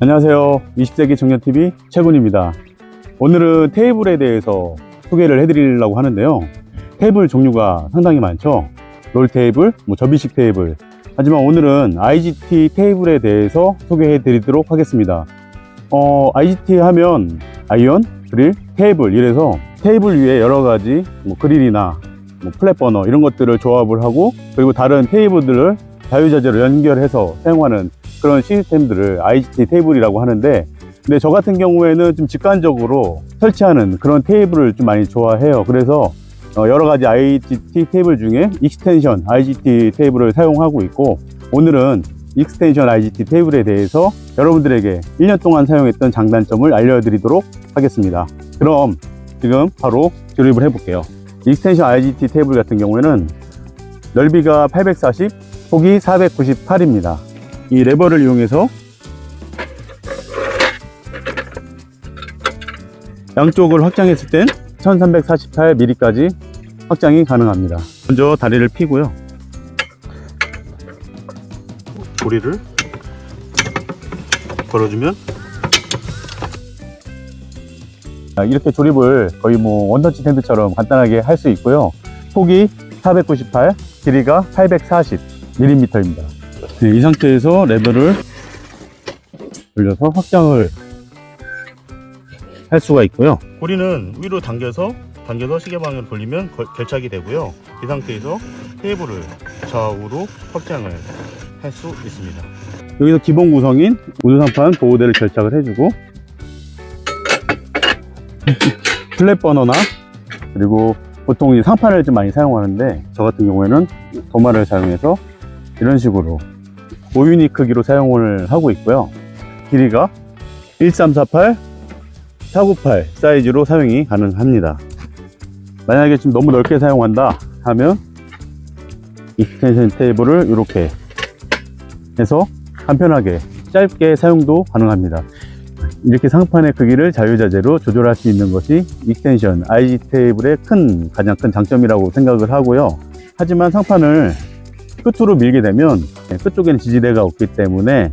안녕하세요. 20세기 청년TV 최군입니다. 오늘은 테이블에 대해서 소개를 해드리려고 하는데요. 테이블 종류가 상당히 많죠. 롤 테이블, 뭐 접이식 테이블. 하지만 오늘은 IGT 테이블에 대해서 소개해 드리도록 하겠습니다. 어, IGT 하면 아이언, 그릴, 테이블 이래서 테이블 위에 여러 가지 뭐 그릴이나 뭐 플랫버너 이런 것들을 조합을 하고 그리고 다른 테이블들을 자유자재로 연결해서 사용하는 그런 시스템들을 IGT 테이블이라고 하는데 근데 저 같은 경우에는 좀 직관적으로 설치하는 그런 테이블을 좀 많이 좋아해요 그래서 어, 여러 가지 IGT 테이블 중에 익스텐션 IGT 테이블을 사용하고 있고 오늘은 익스텐션 IGT 테이블에 대해서 여러분들에게 1년 동안 사용했던 장단점을 알려드리도록 하겠습니다. 그럼 지금 바로 조립을 해볼게요. 익스텐션 IGT 테이블 같은 경우에는 넓이가 840, 폭이 498입니다. 이 레버를 이용해서 양쪽을 확장했을 땐 1348mm까지 확장이 가능합니다. 먼저 다리를 피고요. 고리를 걸어주면 자, 이렇게 조립을 거의 뭐 원터치 텐트처럼 간단하게 할 수 있고요. 폭이 498, 길이가 840mm입니다. 네, 이 상태에서 레버를 돌려서 확장을 할 수가 있고요. 고리는 위로 당겨서 당겨서 시계 방향으로 돌리면 걸- 결착이 되고요. 이 상태에서 테이블을 좌우로 확장을 할 수 있습니다. 여기서 기본 구성인 우드상판 보호대를 결착을 해주고 플랫 버너나 그리고 보통 이 상판을 좀 많이 사용하는데 저 같은 경우에는 도마를 사용해서 이런 식으로 5유닛 크기로 사용을 하고 있고요. 길이가 1348, 498 사이즈로 사용이 가능합니다. 만약에 좀 너무 넓게 사용한다 하면 익스텐션 테이블을 이렇게 해서 간편하게 짧게 사용도 가능합니다. 이렇게 상판의 크기를 자유자재로 조절할 수 있는 것이 익스텐션 IG 테이블의 큰 가장 큰 장점이라고 생각을 하고요. 하지만 상판을 끝으로 밀게 되면 끝쪽에는 지지대가 없기 때문에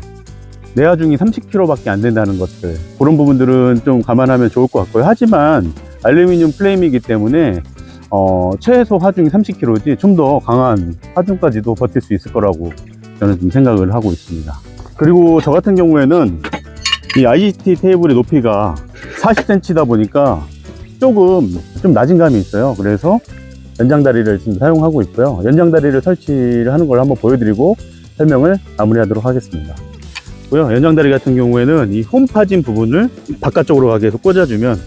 내하중이 30kg밖에 안 된다는 것들 그런 부분들은 좀 감안하면 좋을 것 같고요. 하지만 알루미늄 플레임이기 때문에 어, 최소 하중이 30kg지 좀 더 강한 하중까지도 버틸 수 있을 거라고 저는 좀 생각을 하고 있습니다. 그리고 저 같은 경우에는 이 IGT 테이블의 높이가 40cm다 보니까 조금 좀 낮은 감이 있어요. 그래서 연장다리를 지금 사용하고 있고요. 연장다리를 설치를 하는 걸 한번 보여드리고 설명을 마무리하도록 하겠습니다. 연장다리 같은 경우에는 이 홈 파진 부분을 바깥쪽으로 가게 해서 꽂아주면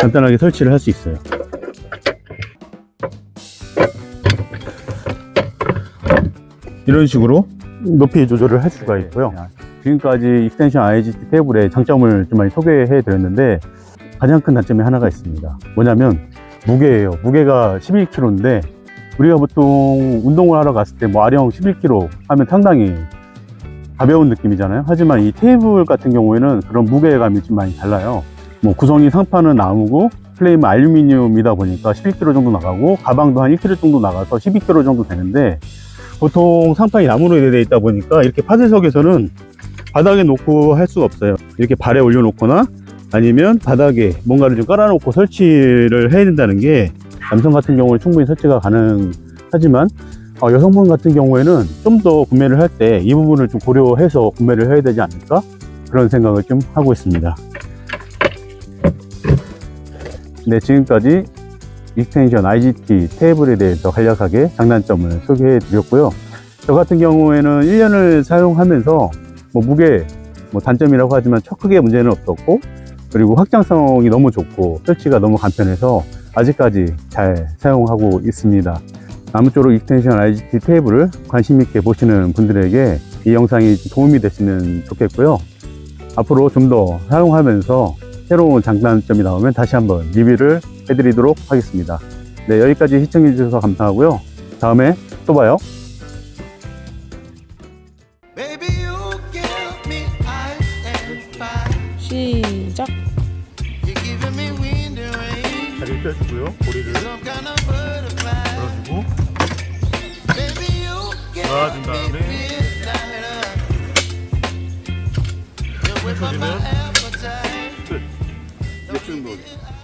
간단하게 설치를 할 수 있어요. 이런 식으로 높이 조절을 할 수가 있고요. 지금까지 익스텐션 IGT 테이블의 장점을 좀 많이 소개해 드렸는데 가장 큰 단점이 하나가 있습니다. 뭐냐면 무게예요. 무게가 11kg인데 우리가 보통 운동을 하러 갔을 때 뭐 아령 11kg 하면 상당히 가벼운 느낌이잖아요. 하지만 이 테이블 같은 경우에는 그런 무게감이 좀 많이 달라요. 뭐 구성이 상판은 나무고 플레임은 알루미늄이다 보니까 11kg 정도 나가고 가방도 한 1kg 정도 나가서 12kg 정도 되는데 보통 상판이 나무로 되어 있다 보니까 이렇게 파쇄석에서는 바닥에 놓고 할 수가 없어요. 이렇게 발에 올려놓거나 아니면 바닥에 뭔가를 좀 깔아놓고 설치를 해야 된다는 게 남성 같은 경우는 충분히 설치가 가능하지만 어, 여성분 같은 경우에는 좀 더 구매를 할 때 이 부분을 좀 고려해서 구매를 해야 되지 않을까 그런 생각을 좀 하고 있습니다. 네, 지금까지 익스텐션 IGT 테이블에 대해서 간략하게 장단점을 소개해 드렸고요. 저 같은 경우에는 1년을 사용하면서 뭐 무게 뭐 단점이라고 하지만 척 크게 문제는 없었고 그리고 확장성이 너무 좋고 설치가 너무 간편해서 아직까지 잘 사용하고 있습니다. 아무쪼록 익스텐션 IGT 테이블을 관심 있게 보시는 분들에게 이 영상이 도움이 됐으면 좋겠고요. 앞으로 좀 더 사용하면서 새로운 장단점이 나오면 다시 한번 리뷰를 해드리도록 하겠습니다. 네, 여기까지 시청해주셔서 감사하고요. 다음에 또 봐요. 시작. 다리를 펴주고요. 고리를. I'm Swimbody.